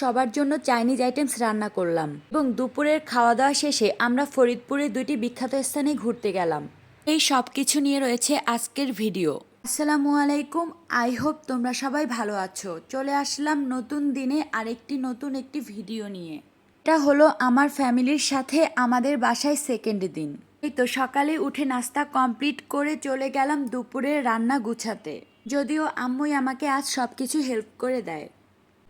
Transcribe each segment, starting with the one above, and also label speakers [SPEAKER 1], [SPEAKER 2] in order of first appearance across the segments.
[SPEAKER 1] সবার জন্য Chinese items রান্না করলাম এবং দুপুরের খাওয়া দাওয়া শেষে আমরা ফরিদপুরের দুটি বিখ্যাত স্থানে ঘুরতে গেলাম। এই সব কিছু নিয়ে রয়েছে আজকের ভিডিও। আসসালামু আলাইকুম, আই হোপ তোমরা সবাই ভালো আছো। চলে আসলাম নতুন দিনে আরেকটি নতুন একটি ভিডিও নিয়ে। এটা হলো আমার ফ্যামিলির সাথে আমাদের বাসায় সেকেন্ড দিন। এই তো সকালে উঠে নাস্তা কমপ্লিট করে চলে গেলাম দুপুরে রান্না গুছাতে। যদিও আম্মুই আমাকে আজ সব কিছু হেল্প করে দেয়।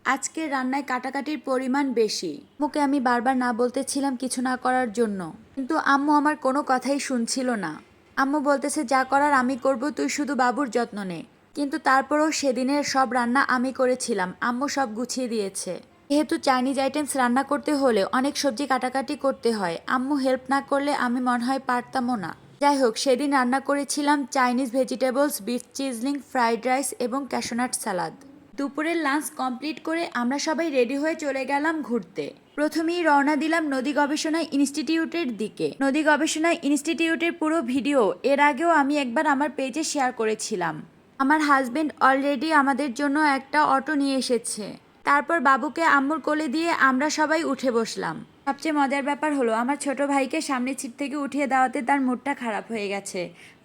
[SPEAKER 1] আজকে রান্নায় কাটাকাটির পরিমাণ বেশি। মুখে আমি বারবার না বলতেছিলাম কিছু না করার জন্য। কিন্তু আম্মু আমার কোনো কথাই শুনছিল না। আম্মু বলতেছে, যা করার আমি করব, তুই শুধু বাবুর যত্ন নে। কিন্তু তারপরও সেদিনের সব রান্না আমি করেছিলাম। আম্মু সব গুছিয়ে দিয়েছে। যেহেতু চাইনিজ আইটেমস রান্না করতে হলে অনেক সবজি কাটাকাটি করতে হয়, আম্মু হেল্প না করলে আমি মনে হয় পারতামও না। যাই হোক, সেদিন রান্না করেছিলাম Chinese vegetables, beef sizzling, fried rice এবং ক্যাশোনাট সালাদ দুপুরের লাঞ্চ কমপ্লিট করে আমরা সবাই রেডি হয়ে চলে গেলাম ঘুরতে। প্রথমেই রওনা দিলাম নদী গবেষণা ইনস্টিটিউটের দিকে। নদী গবেষণা ইনস্টিটিউটের পুরো ভিডিও এর আগেও আমি একবার আমার পেজে শেয়ার করেছিলাম। আমার হাজবেন্ড অলরেডি আমাদের জন্য একটা অটো নিয়ে এসেছে। তারপর বাবুকে আম্মুর কোলে দিয়ে আমরা সবাই উঠে বসলাম। সবচেয়ে মজার ব্যাপার হলো, আমার ছোট ভাইকে সামনের সিট থেকে উঠিয়ে দেওয়াতে তার মুডটা খারাপ হয়ে গেছে।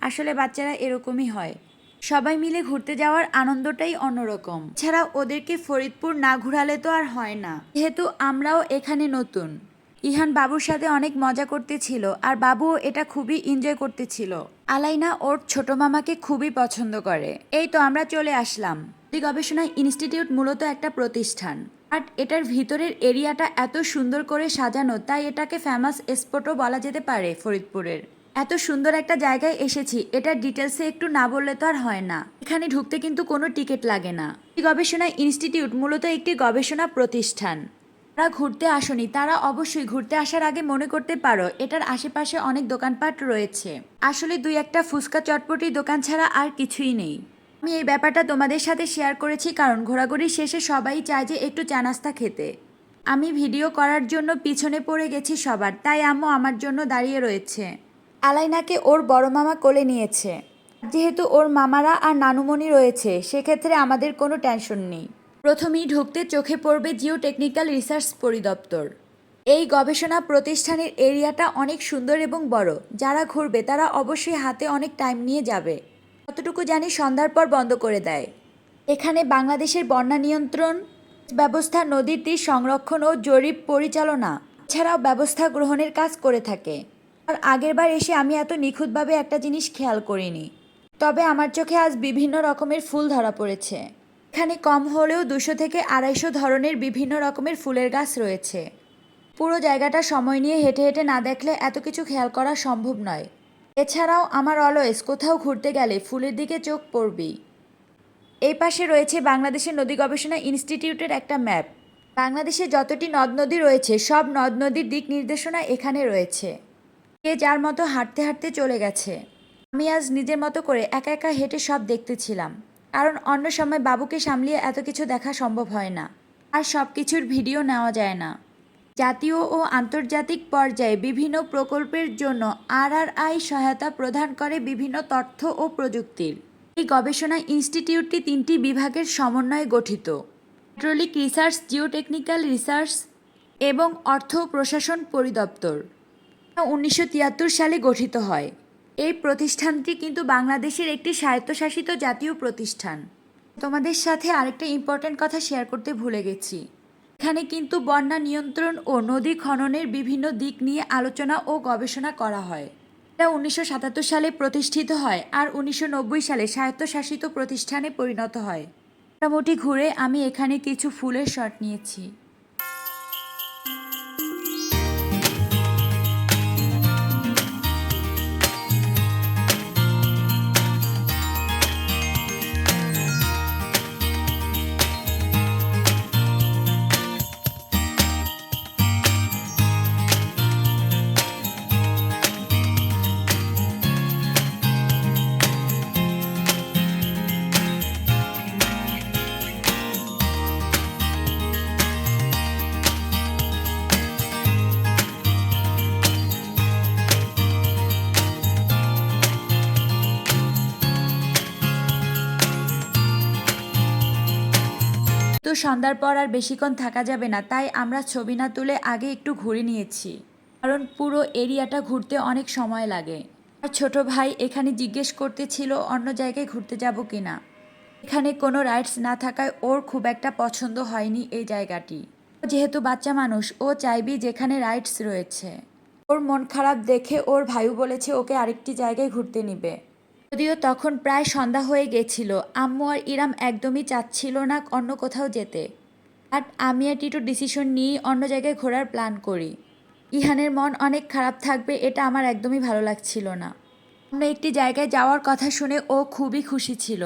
[SPEAKER 1] আসলে বাচ্চারা এরকমই হয়। সবাই মিলে ঘুরতে যাওয়ার আনন্দটাই অন্যরকম। ছাড়া ওদেরকে ফরিদপুর না ঘুরালে তো আর হয় না। যেহেতু আমরাও এখানে নতুন। ইহান বাবুর সাথে অনেক মজা করতেছিল আর বাবুও এটা খুবই এনজয় করতেছিল। আলাইনা ওর ছোট মামাকে খুবই পছন্দ করে। এই তো আমরা চলে আসলাম। গবেষণা ইনস্টিটিউট মূলত একটা প্রতিষ্ঠান। আর এটার ভিতরের এরিয়াটা এত সুন্দর করে সাজানো, তাই এটাকে ফেমাস স্পটও বলা যেতে পারে ফরিদপুরের। এত সুন্দর একটা জায়গায় এসেছি, এটার ডিটেলসে একটু না বললে তো আর হয় না। এখানে ঢুকতে কিন্তু কোনো টিকিট লাগে না। এই গবেষণা ইনস্টিটিউট মূলত একটি গবেষণা প্রতিষ্ঠান। তারা ঘুরতে আসনি, তারা অবশ্যই ঘুরতে আসার আগে মনে করতে পারো, এটার আশেপাশে অনেক দোকানপাট রয়েছে। আসলে দুই একটা ফুচকা চটপটি দোকান ছাড়া আর কিছুই নেই। আমি এই ব্যাপারটা তোমাদের সাথে শেয়ার করেছি কারণ ঘোরাঘুরি শেষে সবাই চায় যে একটু চা নাস্তা খেতে। আমি ভিডিও করার জন্য পিছনে পড়ে গেছি সবার, তাই আম্মু আমার জন্য দাঁড়িয়ে রয়েছে। আলাইনাকে ওর বড় মামা কোলে নিয়েছে। যেহেতু ওর মামারা আর নানুমণি রয়েছে, সেক্ষেত্রে আমাদের কোনো টেনশন নেই। প্রথমেই ঢুকতে চোখে পড়বে জিও টেকনিক্যাল রিসার্চ পরিদপ্তর। এই গবেষণা প্রতিষ্ঠানের এরিয়াটা অনেক সুন্দর এবং বড়। যারা ঘুরবে, তারা অবশ্যই হাতে অনেক টাইম নিয়ে যাবে। যতটুকু জানি সন্ধ্যার পর বন্ধ করে দেয়। এখানে বাংলাদেশের বন্যা নিয়ন্ত্রণ ব্যবস্থা, নদীর তীর সংরক্ষণ ও জরিপ পরিচালনা এছাড়াও ব্যবস্থা গ্রহণের কাজ করে থাকে। আর আগেরবার এসে আমি এত নিখুঁতভাবে একটা জিনিস খেয়াল করিনি। তবে আমার চোখে আজ বিভিন্ন রকমের ফুল ধরা পড়েছে। এখানে কম হলেও দুশো থেকে আড়াইশো ধরনের বিভিন্ন রকমের ফুলের গাছ রয়েছে। পুরো জায়গাটা সময় নিয়ে হেঁটে হেঁটে না দেখলে এত কিছু খেয়াল করা সম্ভব নয়। এছাড়াও আমার অলওয়েজ কোথাও ঘুরতে গেলে ফুলের দিকে চোখ পড়বেই। এই পাশে রয়েছে বাংলাদেশের নদী গবেষণা ইনস্টিটিউটের একটা ম্যাপ। বাংলাদেশে যতটি নদ নদী রয়েছে, সব নদ নদীর দিক নির্দেশনা এখানে রয়েছে। কে যার মতো হাঁটতে হাঁটতে চলে গেছে। আমি আজ নিজের মতো করে একা একা হেঁটে সব দেখতেছিলাম। কারণ অন্য সময় বাবুকে সামলিয়ে এত কিছু দেখা সম্ভব হয় না। আর সব কিছুর ভিডিও নেওয়া যায় না। জাতীয় ও আন্তর্জাতিক পর্যায়ে বিভিন্ন প্রকল্পের জন্য আরআরআই সহায়তা প্রদান করে বিভিন্ন তথ্য ও প্রযুক্তির। এই গবেষণা ইনস্টিটিউটটি তিনটি বিভাগের সমন্বয়ে গঠিত। পেট্রোলিক রিসার্চ, জিওটেকনিক্যাল রিসার্চ এবং অর্থ প্রশাসন পরিদপ্তর। উনিশশো তিয়াত্তর সালে গঠিত হয়। এই প্রতিষ্ঠানটি কিন্তু বাংলাদেশের একটি স্বায়ত্তশাসিত জাতীয় প্রতিষ্ঠান। তোমাদের সাথে আরেকটা ইম্পর্ট্যান্ট কথা শেয়ার করতে ভুলে গেছি। এখানে কিন্তু বন্যা নিয়ন্ত্রণ ও নদী খননের বিভিন্ন দিক নিয়ে আলোচনা ও গবেষণা করা হয়। এটা উনিশশো সাতাত্তর সালে প্রতিষ্ঠিত হয় আর উনিশশো নব্বই সালে স্বায়ত্তশাসিত প্রতিষ্ঠানে পরিণত হয়। মোটামুটি ঘুরে আমি এখানে কিছু ফুলের শট নিয়েছি। সন্ধ্যার পর আর বেশিক্ষণ থাকা যাবে না, তাই আমরা ছবি না তুলে আগে একটু ঘুরে নিয়েছি। কারণ পুরো এরিয়াটা ঘুরতে অনেক সময় লাগে। আর ছোট ভাই এখানে জিজ্ঞেস করতেছিল অন্য জায়গায় ঘুরতে যাব কি না এখানে কোনো রাইডস না থাকায় ওর খুব একটা পছন্দ হয়নি এই জায়গাটি। যেহেতু বাচ্চা মানুষ, ও চাইবি যেখানে রাইডস রয়েছে। ওর মন খারাপ দেখে ওর ভাইও বলেছে ওকে আরেকটি জায়গায় ঘুরতে নিবে। যদিও তখন প্রায় সন্ধ্যা হয়ে গেছিল, আম্মু আর ইরাম একদমই চাচ্ছিল না অন্য কোথাও যেতে। বাট আমি আর টিটু ডিসিশন নিয়ে অন্য জায়গায় ঘোরার প্ল্যান করি। ইহানের মন অনেক খারাপ থাকবে, এটা আমার একদমই ভালো লাগছিল না। অন্য একটি জায়গায় যাওয়ার কথা শুনে ও খুবই খুশি ছিল।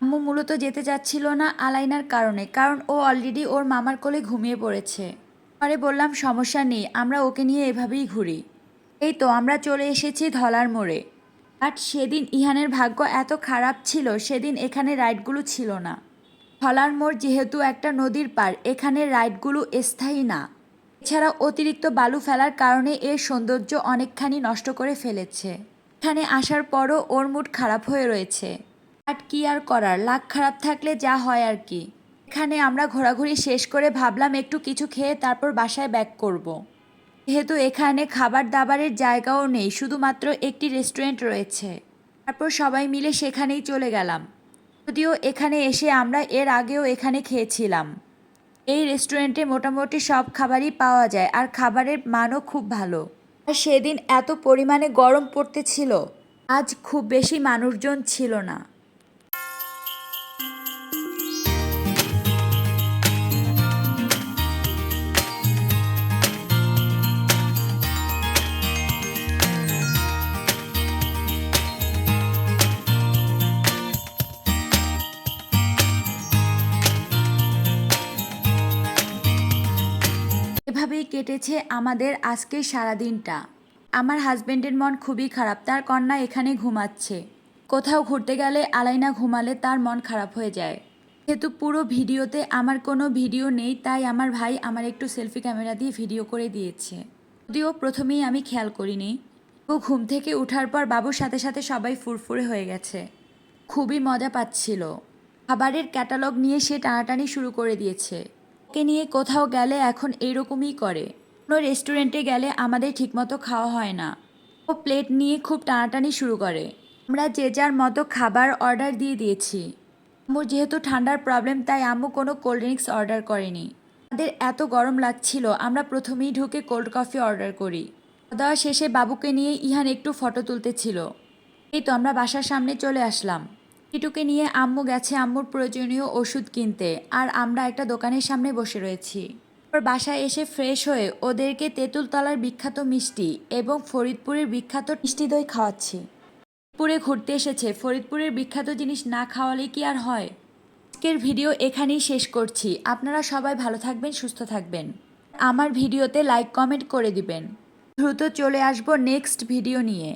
[SPEAKER 1] আম্মু মূলত যেতে চাচ্ছিল না আলাইনার কারণে, কারণ ও অলরেডি ওর মামার কোলে ঘুমিয়ে পড়েছে। পরে বললাম, সমস্যা নেই, আমরা ওকে নিয়ে এভাবেই ঘুরি। এই তো, আমরা চলে এসেছি ধলার মোড়ে। বাট সেদিন ইহানের ভাগ্য এত খারাপ ছিল, সেদিন এখানে রাইডগুলো ছিল না। ফলার মোড় যেহেতু একটা নদীর পার এখানে রাইডগুলো স্থায়ী না। এছাড়া অতিরিক্ত বালু ফেলার কারণে এর সৌন্দর্য অনেকখানি নষ্ট করে ফেলেছে। এখানে আসার পরও ওর মুড খারাপ হয়ে রয়েছে। বাট কি আর করার, লাখ খারাপ থাকলে যা হয় আর কি। এখানে আমরা ঘোরাঘুরি শেষ করে ভাবলাম একটু কিছু খেয়ে তারপর বাসায় ব্যাক করব। যেহেতু এখানে খাবার দাবারের জায়গাও নেই, শুধুমাত্র একটি রেস্টুরেন্ট রয়েছে। তারপর সবাই মিলে সেখানেই চলে গেলাম। যদিও এখানে এসে আমরা এর আগেও এখানে খেয়েছিলাম। এই রেস্টুরেন্টে মোটামুটি সব খাবারই পাওয়া যায় আর খাবারের মানও খুব ভালো। আর সেদিন এত পরিমাণে গরম পড়তেছিল, আজ খুব বেশি মানুষজন ছিল না। এভাবেই কেটেছে আমাদের আজকের সারাদিনটা। আমার হাজবেন্ডের মন খুবই খারাপ, তার কন্যা এখানে ঘুমাচ্ছে। কোথাও ঘুরতে গেলে আলাইনা ঘুমালে তার মন খারাপ হয়ে যায়। যেহেতু পুরো ভিডিওতে আমার কোনো ভিডিও নেই, তাই আমার ভাই আমার একটু সেলফি ক্যামেরা দিয়ে ভিডিও করে দিয়েছে। যদিও প্রথমেই আমি খেয়াল করিনি। ও ঘুম থেকে ওঠার পর বাবুর সাথে সাথে সবাই ফুরফুরে হয়ে গেছে। খুবই মজা পাচ্ছিল। খাবারের ক্যাটালগ নিয়ে সে টানাটানি শুরু করে দিয়েছে। ওকে নিয়ে কোথাও গেলে এখন এইরকমই করে। কোনো রেস্টুরেন্টে গেলে আমাদের ঠিকমতো খাওয়া হয় না। ও প্লেট নিয়ে খুব টানাটানি শুরু করে। আমরা যে যার মতো খাবার অর্ডার দিয়ে দিয়েছি। আম্মুর যেহেতু ঠান্ডার প্রবলেম, তাই আম্মু কোনো কোল্ড ড্রিঙ্কস অর্ডার করেনি। আমাদের এত গরম লাগছিল, আমরা প্রথমেই ঢুকে কোল্ড কফি অর্ডার করি। খাওয়া শেষে বাবুকে নিয়ে ইহান একটু ফটো তুলতেছিল এই তো আমরা বাসার সামনে চলে আসলাম। টিটুকে নিয়ে আম্মু গেছে আম্মুর প্রয়োজনীয় ওষুধ কিনতে, আর আমরা একটা দোকানের সামনে বসে রয়েছি। ওর বাসায় এসে ফ্রেশ হয়ে ওদেরকে তেঁতুলতলার বিখ্যাত মিষ্টি এবং ফরিদপুরের বিখ্যাত মিষ্টি দই খাওয়াচ্ছি। ফরিদপুরে ঘুরতে এসেছে, ফরিদপুরের বিখ্যাত জিনিস না খাওয়ালে কি আর হয়? আজকের ভিডিও এখানেই শেষ করছি। আপনারা সবাই ভালো থাকবেন, সুস্থ থাকবেন। আমার ভিডিওতে লাইক, কমেন্ট করে দিবেন। দ্রুত চলে আসব নেক্সট ভিডিও নিয়ে।